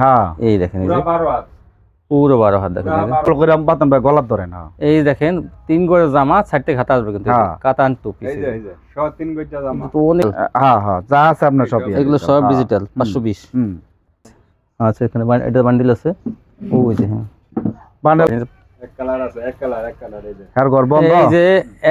হ্যাঁ। এই দেখেন পুরা বারো হাত। দেখেন এই যে। পুরা ভালো করে আমি বাতাম ভাই গলার ধরে না। এই দেখেন তিন গড়ের জামা চারটে খাতা আসবে কিন্তু হ্যাঁ। কাতান টু পিস এই যে এই যে শ তিন গজ্জা জামা। তো অনেক হ্যাঁ হ্যাঁ যা আছে আপনার সবই এগুলো সব হ্যাঁ। ডিজিটাল পাঁচশো বিশ। হুম। আচ্ছা এখানে এটা বান্ডিল আছে। ওই যে হ্যাঁ। মানে এক কালার আছে এক কালার এক কালার এই যে। আর ঘর এই যে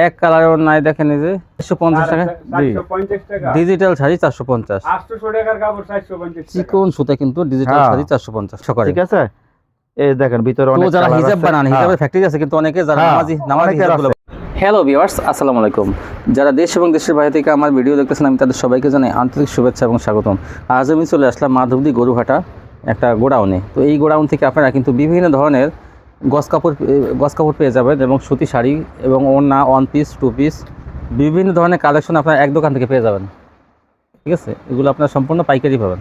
এক কালারের নাই দেখেন এই যে। চারশো পঞ্চাশ টাকা? চারশো পঞ্চাশ টাকা। ডিজিটাল শাড়ি চারশো পঞ্চাশ। আটশোশো টাকার কাপড় চারশো পঞ্চাশ টাকা। চিকন সুতা কিন্তু ডিজিটাল হ্যাঁ। শাড়ি চারশো পঞ্চাশ সকালে ঠিক আছে? এই দেখেন ভিতরে অনেক যারা হিজাব বানান হ্যাঁ। হিজাবের ফ্যাক্টরি আছে কিন্তু অনেকে যারা হ্যাঁ, নামাজি নামাজি হিজাবগুলো হ্যালো ভিউয়ার্স আসসালামু আলাইকুম। যারা দেশ এবং দেশের বাইরে থেকে আমার ভিডিও দেখতেছেন আমি তাদের সবাইকে জানাই আন্তরিক শুভেচ্ছা এবং স্বাগতম। আজ আমি চলে আসলাম মাধবদী গরুহাটা একটা গোডাউনে। তো এই গোডাউন থেকে আপনারা কিন্তু বিভিন্ন ধরনের গস কাপড় গস কাপড় পেয়ে যাবেন এবং সুতি শাড়ি এবং ওড়না ওয়ান পিস টু পিস বিভিন্ন ধরনের কালেকশন আপনারা এক দোকান থেকে পেয়ে যাবেন। ঠিক আছে? এগুলো আপনারা সম্পূর্ণ পাইকারি পাবেন।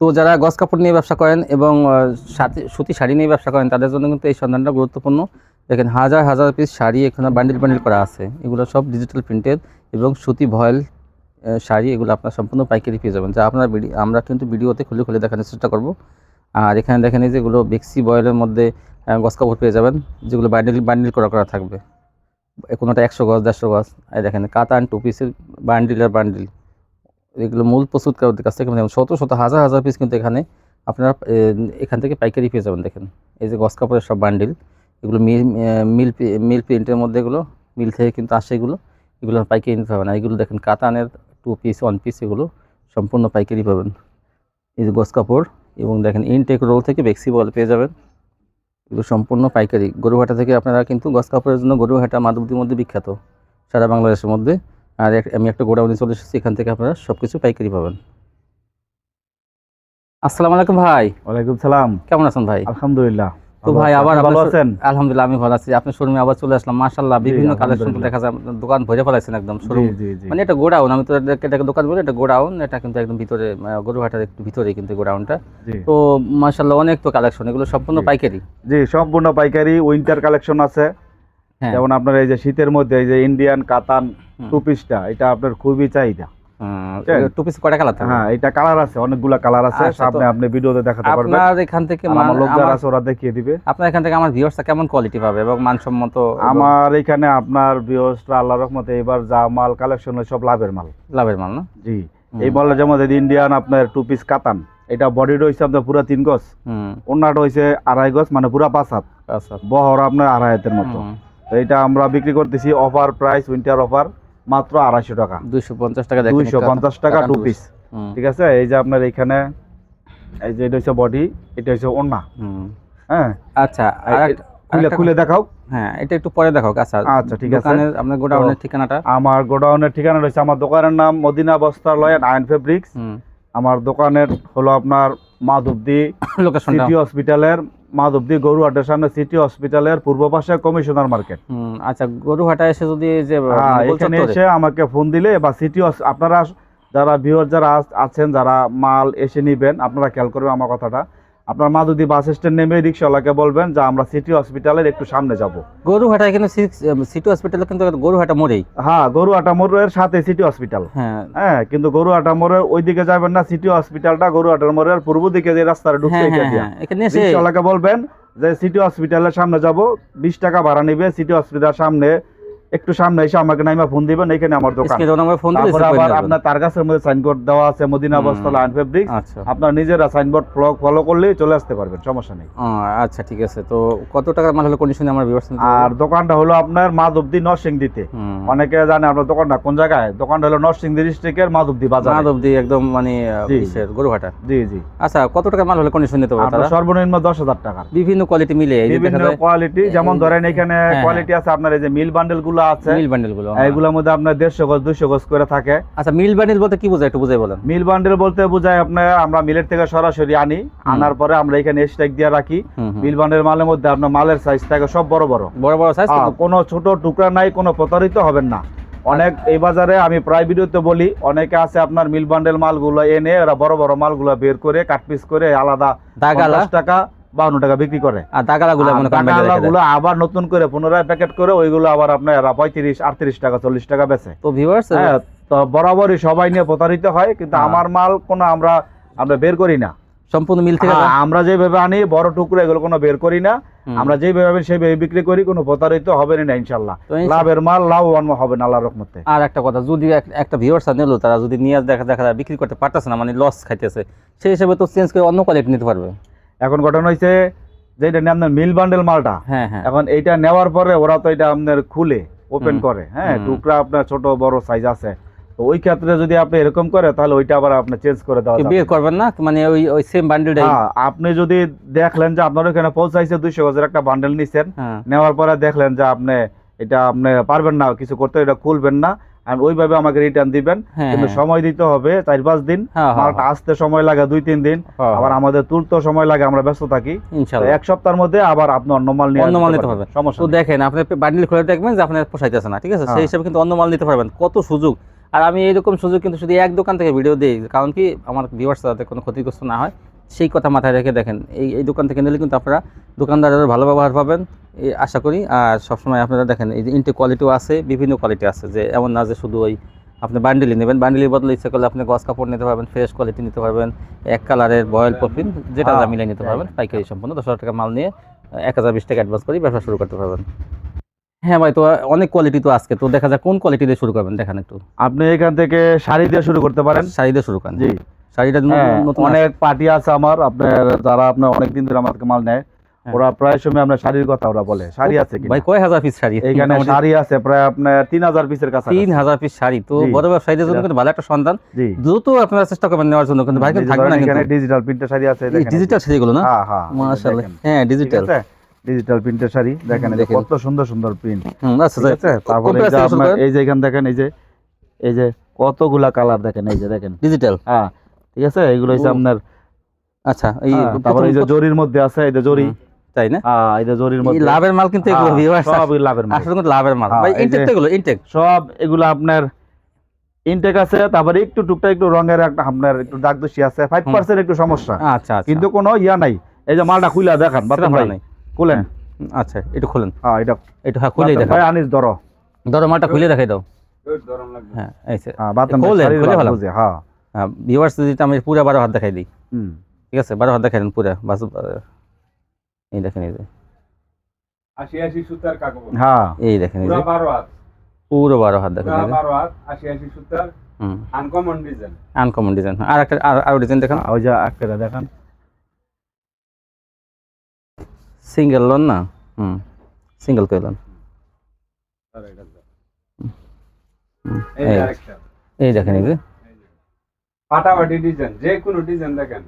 তো যারা গস কাপড় নিয়ে ব্যবসা করেন এবং সুতি শাড়ি নিয়ে ব্যবসা করেন, তাদের জন্য কিন্তু এই সন্ধানটা গুরুত্বপূর্ণ। দেখেন, হাজার হাজার পিস শাড়ি এখানে বান্ডিল বান্ডিল করা আছে। এগুলো সব ডিজিটাল প্রিন্টেড এবং সুতি ভয়েল শাড়ি এগুলো আপনার সম্পূর্ণ পাইকারি পেয়ে যাবেন। যা আপনার আমরা কিন্তু ভিডিওতে খুলে খুলে দেখানোর চেষ্টা করব। আর এখানে দেখেন এই যেগুলো বেক্সি বয়েলের মধ্যে গস কাপড় পেয়ে যাবেন, যেগুলো বান্ডিল বান্ডিল করা করা থাকবে। কোনোটা একশো গজ দেড়শো গজ আর দেখেন কাতান টু পিসের বান্ডিল আর বান্ডিল এগুলো মূল প্রস্তুতকারকদের কাছ থেকে মানে শত শত, হাজার হাজার পিস কিন্তু এখানে আপনারা এখান থেকে পাইকারি পেয়ে যাবেন, দেখেন। এই যে গস কাপড়ের সব বান্ডিল এগুলো মিল মিল মিল প্রিন্টের মধ্যে এগুলো, মিল থেকে কিন্তু আসে এগুলো। এগুলো পাইকারি নিতে আর এগুলো দেখেন কাতানের টু পিস ওয়ান পিস এগুলো সম্পূর্ণ পাইকারি পাবেন। এই যে গস কাপড়, এবং দেখেন ইনটেক রোল থেকে বেক্সি বল পেয়ে যাবেন। এগুলো সম্পূর্ণ পাইকারি। গরুহাটা থেকে আপনারা কিন্তু গস কাপড়ের জন্য গরুহাটা মাধবদীর মধ্যে বিখ্যাত। সারা বাংলাদেশের মধ্যে। আর আমি একটা গোডাউনে চলে এসেছি এখান থেকে আপনারা সব কিছু পাইকারি পাবেন। আসসালামু আলাইকুম ভাই। ওয়ালাইকুম সালাম। কেমন আছেন ভাই? আলহামদুলিল্লাহ। তো ভাই আবার ভালো আছেন? আলহামদুলিল্লাহ আমি ভালো আছি। আপনার শোরুমে আবার চলে আসলাম। মাশাল্লাহ বিভিন্ন কালেকশন দেখা যায় দোকান ভরে ফেলাইছেন একদম শোরুম। মানে এটা গোডাউন আমি তো এটাকে দোকান বলি এটা গোডাউন। এটা কিন্তু একদম ভিতরে গরুহাটার একটু ভিতরে কিন্তু গোডাউনটা। তো মাশাল্লাহ অনেক তো কালেকশন এগুলো সম্পূর্ণ। পাইকারি। জি সম্পূর্ণ পাইকারি উইন্টার কালেকশন আছে। হ্যাঁ। যেমন আপনার এই যে শীতের মধ্যে এই যে ইন্ডিয়ান কাতান। টু পিসটা এটা আপনার খুবই চাহিদা? টু পিস কয়টা কালার থাকে হ্যাঁ এটা কালার আছে অনেকগুলা কালার আছে সামনে আপনি ভিডিওতে দেখাতে পারবেন। আপনার এখান থেকে আমার লোক আছে ওরা দেখিয়ে দিবে। আপনার এখান থেকে আমার ভিউয়ার্সটা কেমন কোয়ালিটি পাবে এবং মানসম্মত আমার এখানে আপনার রহমতে এবার যা মাল কালেকশন সব লাভের মাল। লাভের মাল না? জি। এই যেমন ইন্ডিয়ান আপনার টু পিস কাতান এটা বডি রয়েছে আপনার পুরা তিন গজ। অন্যটা হয়েছে আড়াই গজ মানে পুরা পাঁচ হাত। বহর আপনার আড়াই হাতের মতো। এটা আমরা বিক্রি করতেছি অফার প্রাইস উইন্টার অফার মাত্র আড়াইশো টাকা। দুইশো পঞ্চাশ টাকা দুইশো পঞ্চাশ টাকা টু পিস ঠিক আছে? এই যে আপনার এখানে এই যে এটা হচ্ছে বডি এটা হচ্ছে ওন্না হ্যাঁ? আচ্ছা খুলে খুলে দেখাও। হ্যাঁ এটা একটু পরে দেখো আচ্ছা আচ্ছা, ঠিক আছে। আপনার গোডাউনের ঠিকানাটা? আমার গোডাউনের ঠিকানা রয়েছে আমার দোকানের নাম মদিনা বস্ত্রালয় অ্যান্ড আয়ন ফেব্রিক্স আমার দোকানের হলো আপনার মাধবদী লোকেশনটা সিটি হসপিটালের মাধবদী গরুহাটের সামনে সিটি হসপিটালের পূর্ব পাশে কমিশনার মার্কেট। আচ্ছা গরুহাটা এসে যদি যে হ্যাঁ এখানে এসে আমাকে ফোন দিলে বা সিটি আপনারা যারা ভিউয়ার যারা আছেন যারা মাল এসে নেবেন আপনারা খেয়াল করবেন আমার কথাটা। আপনার মাধবদী বাস স্ট্যান্ড নেমে রিক্সাওয়ালাকে বলবেন যে আমরা সিটি হসপিটালের একটু সামনে যাব। গরুহাটা এখানে সিটি হসপিটালে কিন্তু গরুহাটা মোড়েই। হ্যাঁ গরুহাটা মোড়ের সাথে সিটি হসপিটাল হ্যাঁ। হ্যাঁ কিন্তু গরুহাটা মোড়ের ওই দিকে যাবেন না সিটি হসপিটালটা গরুহাটার মোড়ের পূর্ব দিকে যে রাস্তাটা ঢুকছে হ্যাঁ এটা হ্যাঁ হ্যাঁ এখানে রিক্সাওয়ালাকে বলবেন যে সিটি হসপিটালের সামনে যাব। বিশ টাকা ভাড়া নিবে সিটি হসপিটাল সামনে একটু সামনে এসে আমাকে নাইমা ফোন দিবেন এখানে আমার দোকান। তারপরে আবার আপনার তার গাছের মধ্যে সাইনবোর্ড দেওয়া আছে মদিনা বস্তলা আইন ফেব্রিক্স আচ্ছা। আপনার নিজেরা সাইনবোর্ড ফলো করলেই চলে আসতে পারবেন সমস্যা নেই। আচ্ছা ঠিক আছে। তো কত টাকার মাল হলে কন্ডিশনে আমার ভিউয়ার্স আর দোকানটা হলো আপনার মাধবদী নরসিংদীতে। অনেকে জানে আপনার দোকানটা কোন জায়গায়? দোকানটা হলো নরসিংদী ডিস্ট্রিক্টের মাধবদী বাজার। মাধব দি একদম মানে আহ, জি। জি জি। আচ্ছা কত টাকা মাল হলে কন্ডিশন নিতে পারবে আপনার তারা? সর্বনিম্ন দশ হাজার টাকা বিভিন্ন কোয়ালিটি মিলে বিভিন্ন কোয়ালিটি যেমন ধরেন এখানে হ্যাঁ, কোয়ালিটি আছে আপনার এই যে মিল বান্ডেলগুলো আছে। মিল বান্ডেলগুলো এইগুলোর মধ্যে আপনার দেড়শো গজ দুইশো গজ করে থাকে। আচ্ছা মিল বান্ডেল বলতে কি বোঝায়? একটু বুঝাই বলেন। মিল বান্ডেল বলতে বোঝায় আপনার আমরা মিলের থেকে সরাসরি আনি আনার পরে আমরা এখানে স্ট্যাক দিয়ে রাখি। মিল বান্ডেল মালের মধ্যে আপনার মালের সাইজ থাকে সব বড় বড়। বড় বড় সাইজ হ্যাঁ, কোনো ছোট টুকরা নাই কোনো প্রতারিত হবেন না। অনেক এই বাজারে আমি প্রায় ভিডিওতে বলি অনেকে আছে আপনার মিল বান্ডেল মালগুলো এনে ওরা বড় বড় মালগুলো বের করে কাট পিস করে আলাদা 50 টাকা বাউন্ন টাকা বিক্রি করে। আর দাগালা গুলো মনে করেন বেঁধে রেখে দেয়। গুলো আবার নতুন করে পুনরায় প্যাকেট করে ওইগুলো আবার আপনার পঁয়ত্রিশ আটত্রিশ টাকা চল্লিশ টাকা বেচে। তো হ্যাঁ তো বরাবরই সবাই নিয়ে প্রতারিত হয় কিন্তু হ্যাঁ। আমার মাল কোনো আমরা আমরা বের করি না। সম্পূর্ণ মিল থেকে হ্যাঁ, আমরা যেভাবে আনি বড় টুকরো এগুলো কোনো বের করি না। আমরা যেভাবে আনি সেইভাবে বিক্রি করি কোনো প্রতারিত হবে না ইনশাল্লাহ। লাভের মাল লাভবান হবে না আল্লাহর রহমতে। আর একটা কথা যদি এক- একটা ভিউয়ার্স নিল তারা যদি নিয়ে দেখা দেখা বিক্রি করতে পারতেছে না মানে লস খাইতেছে সেই হিসেবে তো চেঞ্জ করে অন্য কোয়ালিটি নিতে পারবে। এখন ঘটনা হয়েছে যে এটা নিয়ে আপনার মিল বান্ডেল মালটা হ্যাঁ হ্যাঁ। এখন এইটা নেওয়ার পরে ওরা তো এটা আপনার খুলে ওপেন করে হ্যাঁ টুকরা আপনার ছোট বড় সাইজ আছে। তো ওই ক্ষেত্রে যদি আপনি এরকম করে তাহলে ওইটা আবার আপনি চেঞ্জ করে দেওয়া বিয়ে করবেন না? মানে ওই ওই সেম বান্ডেলটাই। হ্যাঁ আপনি যদি দেখলেন যে আপনার ওখানে পৌঁছাইছে দুইশো গজের একটা বান্ডেল নিছেন হ্যাঁ। নেওয়ার পরে দেখলেন যে আপনি এটা আপনি পারবেন না কিছু করতে এটা খুলবেন না। আর ওইভাবে আমাকে রিটার্ন দিবেন। হ্যাঁ কিন্তু হ্যাঁ। সময় দিতে হবে চার পাঁচ দিন। হ্যাঁ, মালটা আসতে সময় লাগে দুই তিন দিন। আবার। আমাদের তুলতে সময় লাগে আমরা ব্যস্ত থাকি। এক সপ্তাহের মধ্যে আবার আপনি অন্য মাল নিয়ে অন্য মাল নিতে পারবেন। সমস্যা তো। দেখেন আপনি বান্ডিল খুলে দেখবেন যে আপনার পোষাইতেছে না ঠিক আছে? সেই। হিসাবে কিন্তু অন্য মাল নিতে পারবেন। কত সুযোগ। আর আমি এইরকম সুযোগ কিন্তু শুধু এক দোকান থেকে ভিডিও দিই কারণ কি আমার ভিউয়ার্স যাতে কোনো ক্ষতিগ্রস্ত না হয়। সেই কথা মাথায় রেখে দেখেন। এই এই দোকান থেকে নিলে কিন্তু আপনারা দোকানদারের ভালো ব্যবহার পাবেন আশা করি। আর সবসময় আপনারা দেখেন এই যে ইন্টে কোয়ালিটিও আছে বিভিন্ন কোয়ালিটি আছে যে এমন না যে শুধু ওই আপনি বান্ডিলি নেবেন। বান্ডিলের বদলে ইচ্ছে করলে আপনি গস কাপড় নিতে পারবেন ফ্রেশ কোয়ালিটি নিতে পারবেন এক কালারের বয়েল পফিন যেটা যা হ্যাঁ। মিলিয়ে নিতে পারবেন পাইকারি সম্পূর্ণ দশ হাজার টাকা মাল নিয়ে এক হাজার বিশ টাকা অ্যাডভান্স করে ব্যবসা শুরু করতে পারবেন। হ্যাঁ ভাই তো অনেক কোয়ালিটি তো আজকে তো দেখা যায় কোন কোয়ালিটি দিয়ে শুরু করবেন দেখান একটু। আপনি এখান থেকে শাড়ি দিয়ে শুরু করতে পারেন। শাড়ি দিয়ে শুরু করেন। জি। শাড়িটা হ্যাঁ, অনেক পার্টি আছে আমার আপনার যারা আপনার অনেক দিন ধরে আমাকে মাল নেয় হ্যাঁ। ওরা প্রায় সময় আপনার শাড়ির কথা ওরা বলে। শাড়ি আছে ভাই কয় হাজার পিস শাড়ি? মোটামুটি শাড়ি আছে প্রায় আপনার তিন হাজার পিসের কাছে তিন হাজার পিস শাড়ি। তো বড় ব্যবসায়ীদের জন্য কিন্তু ভালো একটা সন্ধান। দ্রুত আপনারা চেষ্টা করবেন নেওয়ার জন্য কিন্তু ভাই থাকবে না এখানে ডিজিটাল প্রিন্টের শাড়ি আছে। ডিজিটাল শাড়িগুলো না? হ্যাঁ মাশাআল্লাহ। হ্যাঁ ডিজিটাল ডিজিটাল প্রিন্টের শাড়ি দেখেন। কত সুন্দর সুন্দর প্রিন্ট আচ্ছা আছে? তারপরে এই যে আপনার এই যে এখানে দেখেন এই যে এই যে কতগুলা কালার দেখেন এই যে দেখেন। হ্যাঁ ঠিক আছে? এগুলো হচ্ছে আপনার আচ্ছা এই হ্যাঁ, তারপরে এই যে জরির মধ্যে আছে এই যে জরি। তাই না? হ্যাঁ এই যে জরির এই মধ্যে। লাভের মাল কিন্তু এগুলো হ্যাঁ, সব এই লাভের মাল। আসলে কিন্তু লাভের মাল। ভাই ইনটেক তো এগুলো ইনটেক সব এগুলো আপনার ইনটেক আছে তারপরে একটু টুকটাক একটু রঙের একটা আপনার একটু দাগ দোষী আছে ফাইভ পার্সেন্ট একটু সমস্যা। আচ্ছা আচ্ছা। কিন্তু কোনো ইয়া নাই। এই যে মালটা খুলে দেখান ভালো ভাই নাই। খুলেন। আচ্ছা একটু খুলেন। হ্যাঁ এটা একটু হ্যাঁ খুলেই বাতান দেখা ভাই আনিস ধরো। ধরো মালটা খুলে দেখাই দাও। হ্যাঁ এই হ্যাঁ খোলেন, খুলে ভাব ফেলাম। হ্যাঁ। ভিউয়ার্স যদি আমি পুরো বারো হাত দেখাই দিই। ঠিক আছে? বারো হাত দেখাই দেন পুরো। বাস এই দেখেন এই যে। আশি আশি সুতার কাগজ। হ্যাঁ। এই দেখেন এই পুরা যে। বারো হাত। পুরো বারো হাত দেখেন পুরা এই যে। বারো হাত আশি আশি সুতার আনকমন ডিজাইন আনকমন ডিজাইন আর একটা আর ডিজাইন দেখেন। ওই যে একটা দেখান। সিঙ্গেল লোন না? হুম। সিঙ্গেল করে লোন এই দেখেন এই যে। ফাটাফাটি ডিজাইন যে কোনো ডিজাইন দেখেন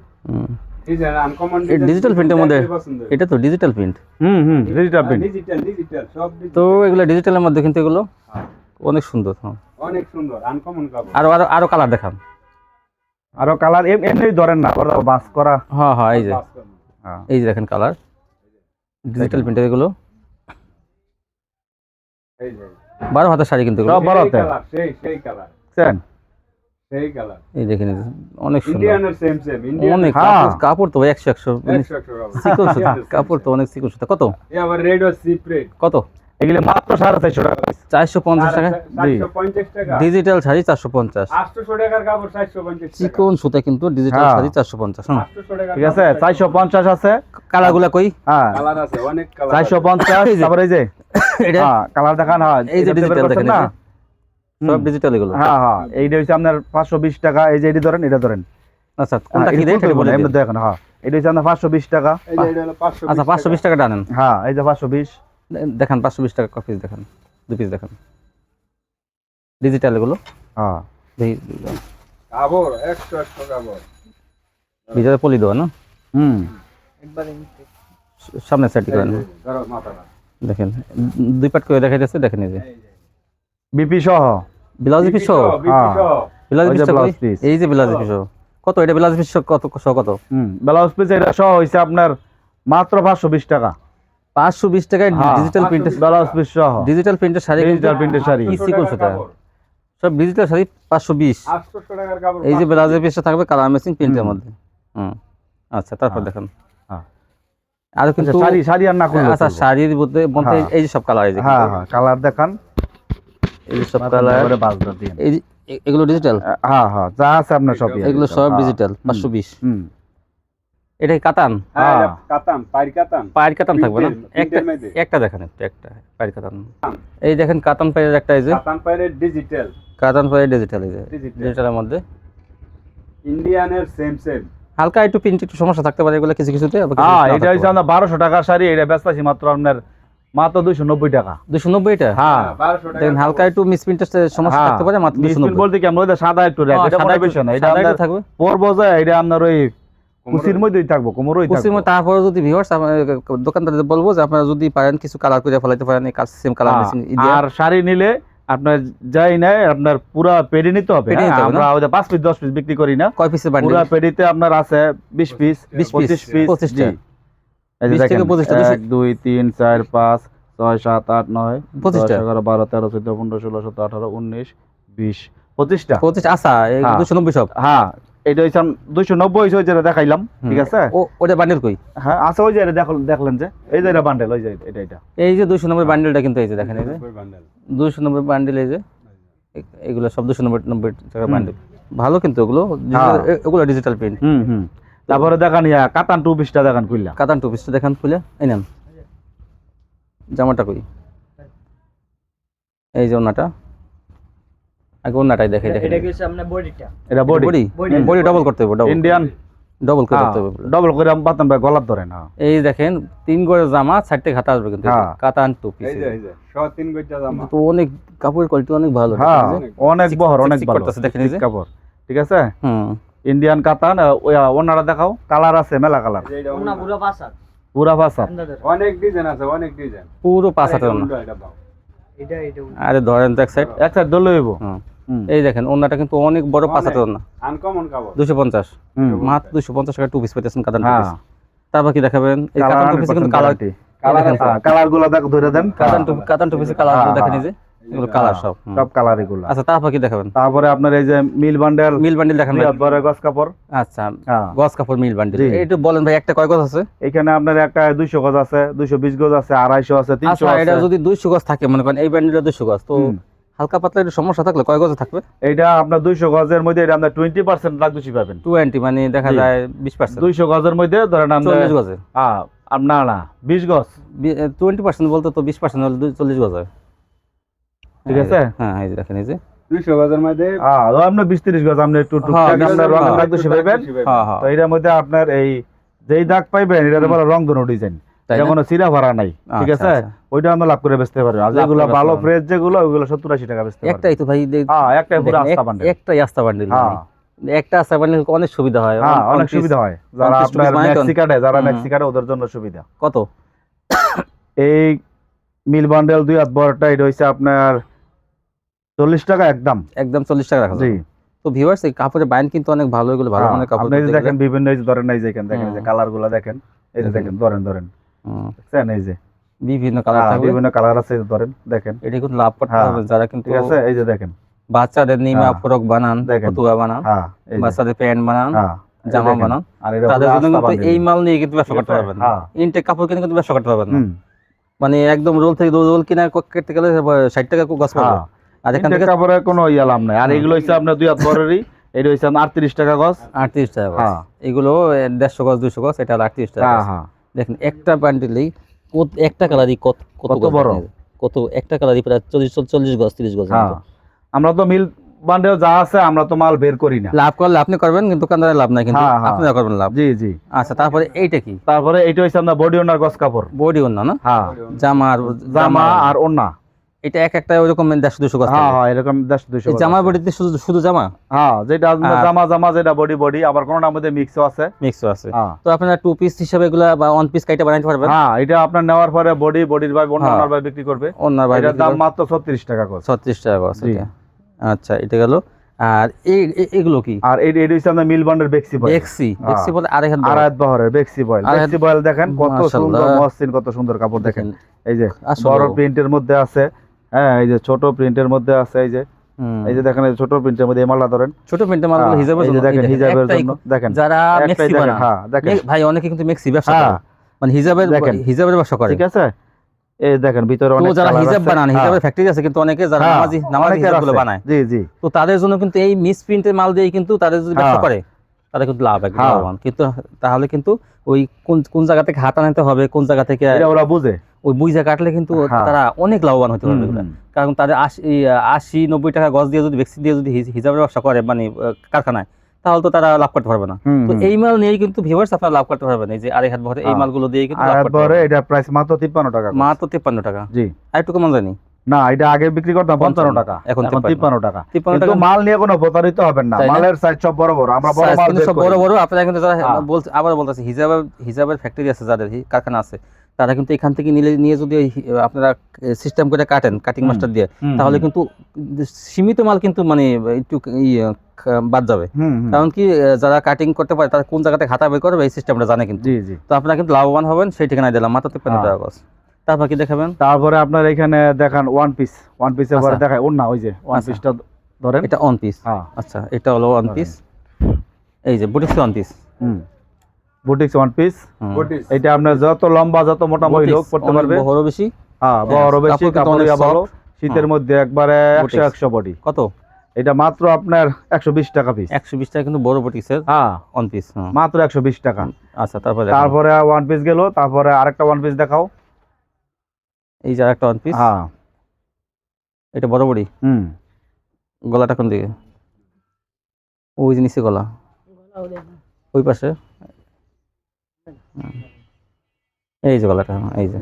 ডিজাইন আনকমন print এর মধ্যে- এটা তো digital print hmm hmm digital print digital digital সব তো এগুলো ডিজিটালের মধ্যে কিন্তু এগুলো হ্যাঁ, অনেক সুন্দর হ্যাঁ। অনেক সুন্দর আনকমন কাপড় আরও আরও আরও কালার দেখান। আরও কালার এমনি ধরেন না ওরা বাস করা। হ্যাঁ হ্যাঁ এই যে। হ্যাঁ এই যে দেখেন কালার ডিজিটাল প্রিন্টের এগুলো। এই যে। বারো হাতের শাড়ি কিন্তু সেই হাতে। সেই সেই কালার? সেই কালার। এই দেখেন অনেক ইন্ডিয়ানের সেম সেম অনেক হ্যাঁ। কাপড়- তো মানে কাপড়। চিকন সুতা Indian এর কাপড় same তো অনেক চিকন সুতা কত? এ আবার রেড ও সিপ কত? এগুলো মাত্র সাড়ে চারশো টাকা চারশো পঞ্চাশ টাকা টাকা। ডিজিটাল শাড়ি চারশো পঞ্চাশ। আটশোশো টাকার কাপড় চারশো পঞ্চাশ টাকা। চিকন সুতা কিন্তু ডিজিটাল হ্যাঁ। শাড়ি চারশো পঞ্চাশ হ্যাঁ। ঠিক আছে চারশো পঞ্চাশ। আছে। কালারগুলা কই? হ্যাঁ। কালার আছে অনেক কালার চারশো পঞ্চাশ এই যে। তারপরে এই যে। এটা? হ্যাঁ কালার দেখান হ্যাঁ। এই যে ডিজিটাল সব। ডিজিটাল এগুলো। হ্যাঁ হ্যাঁ এইটা হচ্ছে আপনার পাঁচশো বিশ টাকা। এই যে এটি ধরেন এটা ধরেন। আচ্ছা কোনটা হ্যাঁ, কি বলে দিন। এমনি দেখেন হ্যাঁ। এটা হচ্ছে আপনার পাঁচশো বিশ টাকা। এই যে এটা হলো পাঁচশো আচ্ছা পাঁচশো বিশ টাকা টানেন। হ্যাঁ এই যে পাঁচশো বিশ। দেখান পাঁচশো বিশ টাকা পিস দেখান। দু পিস দেখান। ডিজিটাল এগুলো। হ্যাঁ। দেখি কাপড় একশো একশো কাপড় ভিতরে পলি দেওয়া না? হুম। সামনে সাইড করেন দেখেন দুই পাট করে দেখা যাচ্ছে দেখেন এই যে। বিপি সহ। ব্লাউজ পিস সহ হ্যাঁ। Blouse piece. এই যে ব্লাউজ পিস কত? এটা ব্লাউজ পিস কত? সহ কত? হুম ব্লাউজ পিস এটা সহ হয়েছে আপনার মাত্র পাঁচশো বিশ টাকা। পাঁচশো বিশ টাকায় হ্যাঁ। ডিজিটাল প্রিন্টের ব্লাউজ পিস সহ ডিজিটাল প্রিন্টের শাড়ি ডিজিটাল প্রিন্টের শাড়ি। কি 800 চিকন টাকার সব ডিজিটাল শাড়ি পাঁচশো বিশ। 800 টাকার কাপড়, এই যে 500 ব্লাউজের পিসটা থাকবে কালার ম্যাচিং প্রিন্টের মধ্যে। হুম আচ্ছা তারপর হ্যাঁ। দেখেন। হ্যাঁ। আরও আচ্ছা, কিন্তু শাড়ি শাড়ি আর না করলে আচ্ছা শাড়ির মধ্যে হ্যাঁ। এই যে সব কালার এই যে হ্যাঁ হ্যাঁ কালার দেখান। এই সব কালার করে বাজটা দিন এই এগুলো ডিজিটাল হ্যাঁ যা আছে আপনার সবই এগুলো সব। ডিজিটাল পাঁচশো বিশ। হুম। এটা কাতান? হ্যাঁ। কাতান পাইর কাতান। পায়ের কাতান থাকবে না? একটা একটা দেখেন একটু একটা পায়ের কাতান। এই দেখেন কাতান পায়ের একটা এই যে। কাতান পাইরের ডিজিটাল কাতান পায়ের ডিজিটাল এই যে। ডিজিটালের মধ্যে। ইন্ডিয়ানের সেম সেম হালকা একটু প্রিন্ট একটু সমস্যা থাকতে পারে এগুলো কিছু কিছুতে হ্যাঁ এটা আমরা টাকার শাড়ি এটা ব্যস্ত আছি মাত্র আপনার মাত্র দুইশো নব্বই টাকা। দুশো নব্বইটা হ্যাঁ। টাকা দেখেন হালকা একটু মিসপ্রিন্টের সমস্যা হ্যাঁ। থাকতে পারে মাত্র দুশো মিসপ্রিন্ট বলতে কি আমরা সাদা একটু এটা সাদা বেশি না এটা আপনার থাকবে? পরবো যায় এটা আপনার ওই কুচির মধ্যেই থাকব কোমরই থাকব। তারপরে যদি ভিউয়ার্স দোকানদারদের বলব যে আপনারা যদি পারেন কিছু কালার করে ফেলাইতে পারেন এই সেম কালার হ্যাঁ, আর শাড়ি নিলে আপনার যাই নাই আপনার পুরা পেডি নিতে হবে। হ্যাঁ? আমরা ওই যে পাঁচ পিস দশ পিস বিক্রি করি না। কয় পিসের বান্ডিল পুরা পেডিতে আপনার আছে বিশ পিস 20 piece, পঁচিশ পিস 25 টা। দুই তিন চার পাঁচ ছয় সাত আট নয় 25 এগারো বারো তেরো চোদ্দ পনেরো ষোলো সতেরো আঠারো উনিশ বিশ পঁচিশটা পঁচিশ আসা হ্যাঁ। দুশো নব্বই সব? হ্যাঁ এটা হচ্ছে দুইশো নব্বই ওই যেটা দেখাইলাম ঠিক আছে? ওটা বান্ডেল কই? হ্যাঁ আছে ওই যে দেখ- দেখলেন যে এই যে এটা বান্ডেল ওই যে এটা এটা। এই যে দুশো নব্বই বান্ডেলটা কিন্তু এই যে দেখেন এই যে। বান্ডেল দুশো নব্বই বান্ডেল এই যে এগুলো সব দুশো নব্বই নব্বই বান্ডেল ভালো কিন্তু ওগুলো হ্যাঁ। এগুলো ডিজিটাল প্রিন্ট হুম হুম। তারপরে দেখান ইয়া কাতান টু পিসটা দেখান খুললা। কাতান টু পিসটা দেখান খুলে এই নেন। জামাটা কই? এই যে ওনাটা। আগে ওনাটাই দেখে দেখে এটা কি সামনে বডিটা? এটা বডি বডি বডি ডবল করতে হবে ডবল ইন্ডিয়ান ডবল করে করতে হবে ডবল করে বাতন ভাই গলার ধরেন হ্যাঁ এই দেখেন তিন গড়ের জামা চারটে খাতা আসবে কিন্তু হ্যাঁ। কাতান টু পিস এই যে এই যে শ তিন গইটা জামা। তো অনেক কাপড়ের কোয়ালিটি অনেক ভালো হ্যাঁ। অনেক বহর অনেক ভালো। করতেছে, দেখেন এই যে। কাপড় ঠিক আছে? হুম। ইন্ডিয়ান কাতান ওনারা দেখাও কালার আছে মেলা কালার। পুরো অনেক ডিজাইন আছে অনেক ডিজাইন পুরো। আরে ধরেন তো এক সাইড এক সাইড দল হইব। এই দেখেন ওনাটা কিন্তু অনেক বড় পাঁচ হাতের ওনা। আনকমন কাপড় দুশো পঞ্চাশ। হুম। মাত্র দুশো পঞ্চাশ টাকা টু পিস পেতেছেন কাতান টু পিস তারপর কি দেখাবেন? এই কালার কাতান টু পিসে কিন্তু কালার কালারগুলো দেখ ধরে দেন। কাতান টু কাতান টু পিসে কালার দেখেন হ্যাঁ। এই যে। এগুলো কালার সব সব কালার এগুলো। আচ্ছা তারপর কি দেখাবেন? তারপরে আপনার এই যে মিল বান্ডেল মিল বান্ডিল দেখান ভাই। বড় কাপড়। আচ্ছা হ্যাঁ। কাপড় মিল বান্ডিল। একটু বলেন ভাই একটা কয় গজ আছে? এখানে আপনার একটা দুইশো গজ আছে দুইশো বিশ গজ আছে আড়াইশো আছে তিনশো আচ্ছা এটা যদি দুইশো গজ থাকে মনে করেন এই বান্ডিলটা দুইশো গজ তো হালকা পাতলা একটু সমস্যা থাকলে কয় গজ থাকবে? এইটা আপনার দুইশো গজের মধ্যে এটা আপনার টোয়েন্টি পার্সেন্ট লাখ পাবেন। টোয়েন্টি মানে দেখা যায় বিশ পার্সেন্ট দুইশো গজের মধ্যে ধরেন চল্লিশ গজে। হ্যাঁ না না বিশ গজ। টোয়েন্টি পার্সেন্ট বলতে তো বিশ পার্সেন্ট চল্লিশ গজ হয়। ঠিক আছে? হ্যাঁ এই যে দেখেন এই যে। 200 গজের মধ্যে হ্যাঁ ও আপনার বিশ তিরিশ গজ আপনি একটু টুকটাক হ্যাঁ, আপনার বিশ- রঙের হ্যাঁ। বেশি পাইবেন হ্যাঁ হ্যাঁ। তো এটার মধ্যে আপনার এই যেই দাগ পাইবেন এটা বলে রং ধনু ডিজাইন? কোনো চিরা ভাড়া নাই ঠিক আচ্ছা, আছে? আচ্ছা। ওইটা আমরা লাভ করে বেচতে পারবেন আর যেগুলো ভালো ফ্রেশ যেগুলো ওইগুলো সত্তর আশি টাকা বেচতে একটাই তো ভাই হ্যাঁ একটাই পুরো দেখেন, আস্তা বান্ডেল একটাই আস্তা বান্ডিল হ্যাঁ। একটা আস্তা বান্ডিল অনেক সুবিধা হয়। হ্যাঁ অনেক সুবিধা হয়। যারা আপনার যারা হুম। মেক্সিকাটে ওদের জন্য সুবিধা। কত? এই মিল বান্ডেল দুই হাত বড়টা এটা হচ্ছে আপনার চল্লিশ টাকা একদম। একদম চল্লিশ টাকা রাখা জি। তো ভিউয়ার্স এই কাপড়ের বাইন কিন্তু অনেক ভালো এগুলো ভালো মানের কাপড় আপনি দেখেন বিভিন্ন এই ধরেন এই দেখেন যে কালারগুলা দেখেন এই যে দেখেন। ধরেন ধরেন। দেখছেন এই যে? বিভিন্ন কালার হ্যাঁ, থাকবে। বিভিন্ন কালার আছে ধরেন দেখেন। এটা কিন্তু লাভ করতে হ্যাঁ, হবে যারা কিন্তু ঠিক আছে এই যে দেখেন। বাচ্চাদের নিমা ফরক বানান। ফতুয়া বানান বাচ্চাদের প্যান্ট বানান জামা বানান তাদের জন্য কিন্তু এই মাল নিয়ে কিন্তু ব্যবসা করতে? পারবেন ইনটেক কাপড় কিনে কিন্তু ব্যবসা করতে পারবেন না। মানে একদম রোল থেকে রোল কিনা করতে গেলে ষাট টাকা গছ পড়বে। হ্যাঁ আর এখান থেকে কাপড়ের কোনো ইয়া লাভ নাই। আর এগুলো হচ্ছে আপনার দুই হাত বড়েরই এটা হচ্ছে আটত্রিশ টাকা গজ। আটত্রিশ টাকা হ্যাঁ। এগুলো দেড়শো গজ দুশো গজ এটা আটত্রিশ টাকা হ্যাঁ হ্যাঁ। দেখেন একটা বান্ডিলেই একটা কালারই কত কত কত বড়? কত একটা কালারই প্রায় চল্লিশ চল্লিশ গজ তিরিশ গজ হ্যাঁ। আমরা তো মিল বান্ডেল যা আছে আমরা তো মাল বের করি না। লাভ করলে আপনি করবেন কিন্তু দোকানদারের লাভ নাই কিন্তু হ্যাঁ, হ্যাঁ। আপনারা করবেন লাভ। জি জি। আচ্ছা তারপরে এইটা কি? তারপরে এইটা হচ্ছে আপনার বডি ওনার গজ কাপড়। বডি অন্য না? হ্যাঁ। জামা আর জামা আর ওন্না এটা এক একটা ওরকম দেড়শো দুশো গজ হ্যাঁ হ্যাঁ এরকম দেশ দুশো জামা বডিতে শুধু শুধু জামা? হ্যাঁ যেটা জামা জামা যেটা বডি বডি আবার কোনটার মধ্যে মিক্সও আছে। মিক্সও আছে। হ্যাঁ। তো আপনারা টু পিস হিসাবে এগুলা বা ওয়ান পিস কাইটা বানাইতে পারবেন? হ্যাঁ এটা আপনার নেওয়ার পরে বডি বডির ভাই অন্য হ্যাঁ। ভাই বিক্রি করবে। বাইরে এটার দাম মাত্র ছত্রিশ টাকা করে ছত্রিশ টাকা গজ আচ্ছা এটা গেল। আর এগুলো কি? আর এই এটা হচ্ছে আপনার মিল বান্ডের বেক্সি বয়েল আড়াই হাত বড়। আড়াইত বহরের বেক্সি বয়েল বেক্সি বয়েল দেখেন কত সুন্দর মসৃণ কত সুন্দর কাপড় দেখেন। এই যে বড় প্রিন্টের মধ্যে আছে। হ্যাঁ এই যে ছোট প্রিন্টের মধ্যে আছে এই যে এই যে দেখেন ছোট প্রিন্টের মধ্যে মালটা ধরেন। ছোট প্রিন্টের মালগুলো হ্যাঁ, হিজাবের জন্য দেখেন হিজাবের জন্য দেখেন। যারা মেক্সি বানায়। হ্যাঁ দেখেন। ভাই অনেকে কিন্তু মেক্সি ব্যবসা হ্যাঁ করে। মানে হিজাবের। হিজাবের ব্যবসা করে। ঠিক আছে? এই দেখেন ভিতরে অনেক যারা হিজাব বানান হিজাবের ফ্যাক্টরি আছে কিন্তু অনেকে যারা হ্যাঁ, নামাজি নামাজি হিজাবগুলো বানায়। জি জি। তো তাদের জন্য কিন্তু এই মিস প্রিন্টের মাল দিয়ে কিন্তু তাদের যদি ব্যবসা। করে তাদের কিন্তু লাভ একদম। কিন্তু তাহলে কিন্তু ওই কোন কোন জায়গা থেকে হাত আনাতে হবে কোন জায়গা থেকে ওরা বুঝে। ওই বুঝে কাটলে কিন্তু হ্যাঁ। তারা অনেক লাভবান হতে পারবে। কারণ তাদের আশি আশি নব্বই টাকা গজ দিয়ে যদি ভ্যাকসিন দিয়ে যদি হিজাবের ব্যবসা করে মানে কারখানায় তাহলে তো তারা লাভ করতে পারবে না। তো এই মাল নিয়ে কিন্তু ভিউয়ার্স আপনারা লাভ করতে পারবেন। এই যে আড়াই হাত ভরে এই হ্যাঁ। মালগুলো দিয়ে কিন্তু লাভ করতে পারবেন। এটা প্রাইস মাত্র তিপ্পান্ন টাকা মাত্র তিপ্পান্ন টাকা। জি। আর একটু কমান জানি। না এটা আগে বিক্রি করতাম পঞ্চান্ন। টাকা। এখন 53 তিপ্পান্ন। টাকা। কিন্তু মাল নিয়ে কোনো প্রতারিত হবেন না। মালের সাইজ সব বড় বড়। আমরা বড় মাল সব বড় বড়। আপনারা কিন্তু যারা হ্যাঁ। বলছে আবার বলতেছে হিজাবের হিজাবের ফ্যাক্টরি আছে যাদের কারখানা আছে। তারা কিন্তু এখান থেকে নিলে নিয়ে যদি আপনারা সিস্টেম করে কাটেন কাটিং মাস্টার দিয়ে তাহলে কিন্তু সীমিত মাল কিন্তু মানে একটু বাদ যাবে। কারণ কি যারা কাটিং করতে পারে তারা কোন জায়গাতে হাতা বের করবে এই সিস্টেমটা জানে কিন্তু। তো আপনারা কিন্তু লাভবান হবেন সেই ঠিকানায় দিলাম মাত্র তিপ্পান্ন। টাকা গজ তারপর কি দেখাবেন? তারপরে আপনার এখানে দেখান ওয়ান পিস ওয়ান পিসের পরে। দেখায় ওর না ওই যে ওয়ান আচ্ছা। পিসটা ধরেন। এটা পিস হ্যাঁ। আচ্ছা এটা হলো ওয়ান পিস এই যে boutiques one piece hmm. Boutiques one piece এটা আপনার যত লম্বা যত মোটা মহিলা হোক পড়তে পারবে। বড় বেশি? হ্যাঁ বড় বেশি কাপড় ভালো। শীতের হ্যাঁ। মধ্যে একবারে একশো একশো বডি। কত? এটা মাত্র আপনার একশো বিশ টাকা পিস একশো বিশ টাকা কিন্তু বড় বুটিক্সের হ্যাঁ। অন পিস মাত্র একশো বিশ টাকা। আচ্ছা তারপরে তারপরে ওয়ান পিস গেল তারপরে আরেকটা ওয়ান পিস দেখাও। এই যে একটা ওয়ান পিস হ্যাঁ। এটা বড় বড়ি? হুম। গলাটা কোন দিকে? ওই যে নিচে গলা। ওই পাশে। এই যে গলাটা হ্যাঁ, এই যে।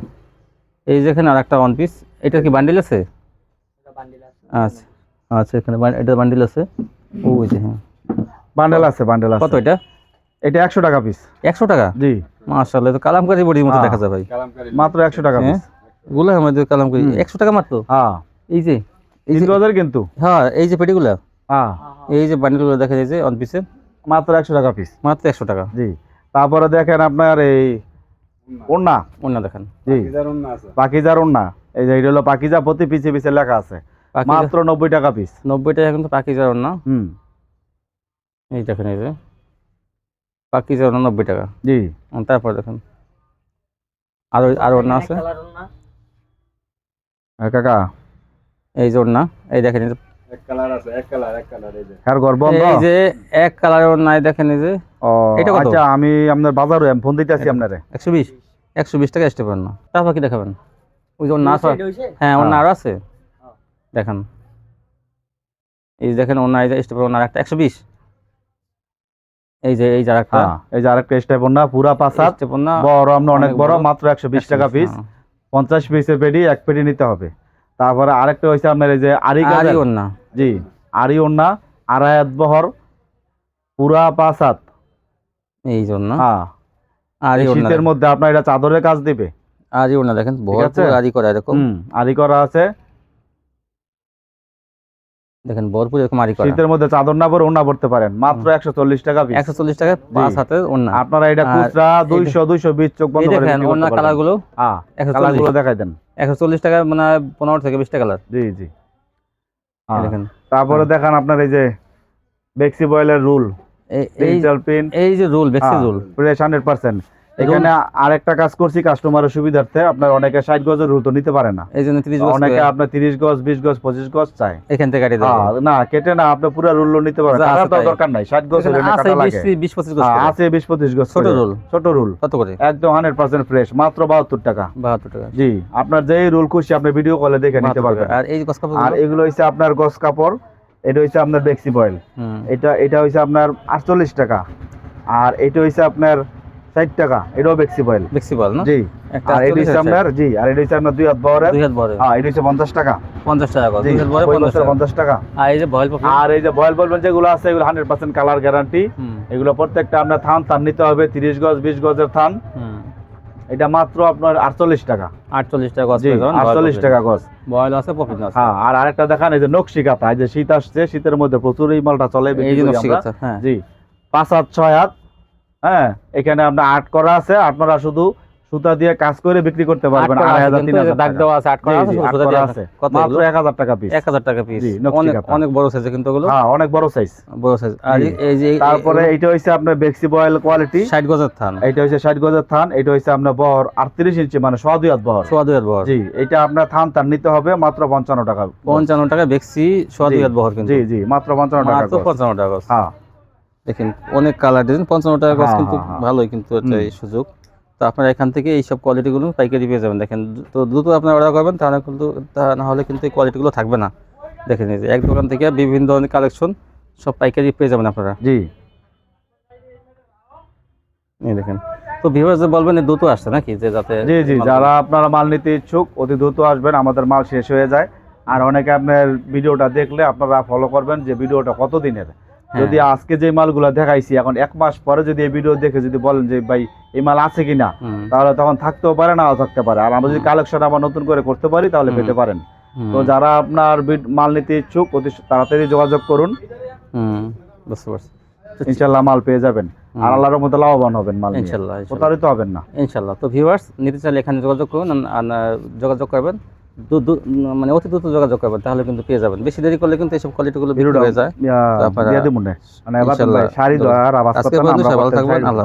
এই যে এখানে আর একটা ওয়ান পিস এটা কি বান্ডিল আছে? আচ্ছা আচ্ছা এখানে এটা বান্ডিল আছে। ওই যে হ্যাঁ। বান্ডেল আছে বান্ডেল আছে। কত এটা? এটা একশো টাকা পিস একশো টাকা? জি। মাশাআল্লাহ তো কালামকারী বডির মতো হ্যাঁ। দেখা যায় ভাই। মাত্র একশো টাকা হ্যাঁ। পিসগুলো আমাদের কালামকারী। একশো টাকা মাত্র? হ্যাঁ। এই যে এই যে গজের কিন্তু। হ্যাঁ এই যে পেটিগুলা? হ্যাঁ। এই যে বান্ডিলগুলো দেখা যায় যে অন পিসে মাত্র একশো টাকা পিস মাত্র একশো টাকা। জি। তারপরে দেখেন আপনার এই ওন্না অন্য দেখেন। জি। পাকিজার পাকিজার ওন্না এই যে এটা হলো পাকিজা প্রতি পিছে পিছে লেখা আছে। মাত্র নব্বই টাকা পিস নব্বই টাকা কিন্তু পাখি যাওয়ার না হুম। এই দেখেন এই যে। পাখি যাওয়ার না নব্বই টাকা। জি। তারপর দেখেন। আরও আরও অন্য আছে। কাকা। এই যে অন্য এই দেখেন যে- এক কালার আছে এক কালার এক কালার এই যে। হ্যার ঘর বন্ধ? এই যে এক কালারের অন্যায় দেখেন এই যে। ও এটা কত? আচ্ছা আমি আপনার বাজারে আমি ফোন দিতেছি আপনারে। একশো বিশ। একশো বিশ টাকা আসতে পারেন তারপর কি দেখাবেন? ওই যে অন্য আছে হ্যাঁ। হ্যাঁ। আছে। দেখেন। এই যে দেখেন অন্য এই যে স্টেপের অন্য একটা। একশো বিশ। এই যে এই যার একটা হ্যাঁ এই যে আরেকটা স্টেপ না পুরা বড় আমরা অনেক বড়। মাত্র একশো বিশ টাকা পিস হ্যাঁ। পঞ্চাশ পিসের পেটি এক পেটি নিতে হবে। তারপরে আরেকটা হয়েছে আপনার এই যে আরি গাজর। জি আরি ওন্না আড়ায়াত বহর পুরা পাঁচ এই জন্য হ্যাঁ। এই শীতের মধ্যে আপনার এটা চাদরের কাজ দিবে। আরি অন্য দেখেন আছে? আরই করা এরকম। হুম আরি করা আছে। দেখেন ভরপুর এরকম করা। শীতের মধ্যে চাদর না পরে ওন্না পড়তে পারেন। মাত্র একশো চল্লিশ টাকা পিস একশো চল্লিশ টাকা পাঁচ হাতের অন্য আপনারা এটা আর খুচরা দুইশো দুইশো বিশ চোখ বন্ধ করে দেখেন করতে কালারগুলো হ্যাঁ কালারগুলো দেখাই দেন। একশো চল্লিশ টাকা মানে পনেরো থেকে বিশটা কালার জি জি। দেখেন। তারপরে দেখান আপনার এই যে বেক্সি বয়েলের রুল। এই- এই ডিজিটাল পিন এই যে রুল বেক্সি রুল। ফ্রেশ হান্ড্রেড পার্সেন্ট এখানে আরেকটা কাজ করছি কাস্টমারের সুবিধার্থে আপনার অনেকে ষাট গজের রুল তো নিতে পারে না। এই জন্য তিরিশ অনেকে আপনার তিরিশ গজ বিশ গজ পঁচিশ গজ চায়। এখান থেকে কাটিয়ে হ্যাঁ, না কেটে না আপনি পুরো রুল নিতে পারেন। দরকার নাই ষাট গজ বিশ পঁচিশ গজ হ্যাঁ, আছে বিশ পঁচিশ গজ ছোট রুল। ছোট রুল কত করে? একদম হান্ড্রেড পার্সেন্ট ফ্রেশ মাত্র বাহাত্তর টাকা। বাহাত্তর টাকা। জি আপনার যেই রুল খুশি আপনি ভিডিও কলে দেখে নিতে 72 পারবেন। আর এই গস কাপড় আর এগুলো হচ্ছে আপনার গস কাপড় এটা হচ্ছে আপনার বেক্সি বয়েল এটা এটা হচ্ছে আপনার আটচল্লিশ টাকা। আর এটা হচ্ছে আপনার ষাট টাকা এটাও বেক্সি বয়েল। বেক্সি বল না? জি। আর এটা হচ্ছে আপনার জি আর এটা হচ্ছে আপনার দুই হাত বহরের দুই হাত বড় হ্যাঁ এটা হচ্ছে পঞ্চাশ টাকা। পঞ্চাশ টাকা গজ জি দুই হাত বড় ওই টাকা আর এই যে পপি? আর এই যে বয়েল বলবেন যেগুলো আছে এগুলো হান্ড্রেড পার্সেন্ট কালার গ্যারান্টি এগুলো প্রত্যেকটা আপনার থান থান নিতে হবে তিরিশ গজ বিশ গজের থান। এটা মাত্র আপনার আটচল্লিশ টাকা। আটচল্লিশ টাকা গজ জি পেয়ে যাবেন আটচল্লিশ টাকা গজ। বয়েল আছে আছে। হ্যাঁ আর আরেকটা দেখান এই যে নকশি কাঁথা এই যে শীত আসছে শীতের মধ্যে প্রচুর এই মালটা চলে এই যে নকশি। হ্যাঁ। জি পাঁচ হাত ছয় হাত হ্যাঁ এখানে আপনার আর্ট করা আছে আপনারা শুধু সুতা দিয়ে কাজ করে বিক্রি করতে পারবেন আড়াই হাজার তিন হাজার দাগ দেওয়া আছে আট করা আছে সুতা দিয়ে আছে। আছে। মাত্র এক হাজার টাকা পিস এক হাজার টাকা পিস অনেক অনেক বড় সাইজে কিন্তু ওগুলো। হ্যাঁ অনেক বড় সাইজ বড় সাইজ আর এই যে তারপরে এইটা হচ্ছে আপনার বেক্সি বয়েল কোয়ালিটি ষাট গজের থান। ষাট গজের থান এটা আপনার বহর আটত্রিশ ইঞ্চি মানে সোয়া দুই হাত বহর। সোয়া দুই হাত বহর। জি এটা আপনার থান তার নিতে হবে মাত্র পঞ্চান্ন টাকা। পঞ্চান্ন টাকা বেক্সি সোয়া দুই হাত বহর কিন্তু। জি জি মাত্র পঞ্চান্ন টাকা মাত্র পঞ্চান্ন টাকা হ্যাঁ। দেখেন অনেক কালার ডিজাইন পঞ্চান্ন টাকা গজ হ্যাঁ, কিন্তু হ্যাঁ, হ্যাঁ। ভালোই কিন্তু। এই সুযোগ। তো আপনারা এখান থেকে এই সব কোয়ালিটিগুলো পাইকারি পেয়ে যাবেন। দেখেন তো দ্রুত আপনারা অর্ডার করবেন তাহলে কিন্তু তা না হলে কিন্তু এই কোয়ালিটিগুলো থাকবে না। দেখেন যে এক দোকান থেকে বিভিন্ন ধরনের কালেকশন সব পাইকারি পেয়ে যাবেন আপনারা। জি। এই দেখেন তো ভিউয়ার্স বলবেন দ্রুত আসছে নাকি? যে যাতে জি জি যারা আপনারা মাল নিতে ইচ্ছুক অতি দ্রুত আসবেন আমাদের মাল শেষ হয়ে যায়। আর অনেকে আপনার ভিডিওটা দেখলে আপনারা ফলো করবেন যে ভিডিওটা কত দিনের। যদি আজকে যে মালগুলো দেখাইছি এখন এক মাস পরে যদি এই ভিডিও দেখে যদি বলেন যে ভাই এই মাল আছে কিনা? তাহলে তখন থাকতেও পারে নাও থাকতে পারে। আর আমরা যদি কালেকশন আবার নতুন করে করতে পারি তাহলে পেতে পারেন। তো যারা আপনার মাল নিতে ইচ্ছুক অতি তাড়াতাড়ি যোগাযোগ করুন। বুঝতে পারছি। ইনশাল্লাহ মাল পেয়ে যাবেন। আর আল্লাহর মধ্যে লাভবান হবেন মাল ইনশাল্লাহ। প্রতারিত হবেন না। ইনশাল্লাহ। তো ভিউয়ার্স নিতে চাইলে এখানে যোগাযোগ করুন যোগাযোগ করবেন। মানে অতি দ্রুত যোগাযোগ করবেন তাহলে কিন্তু পেয়ে যাবেন। বেশি দেরি করলে কিন্তু এইসব কোয়ালিটি গুলো ভিড় হয়ে যায়। আপনারা- মনে শাড়ি ভালো থাকবেন, আল্লাহ।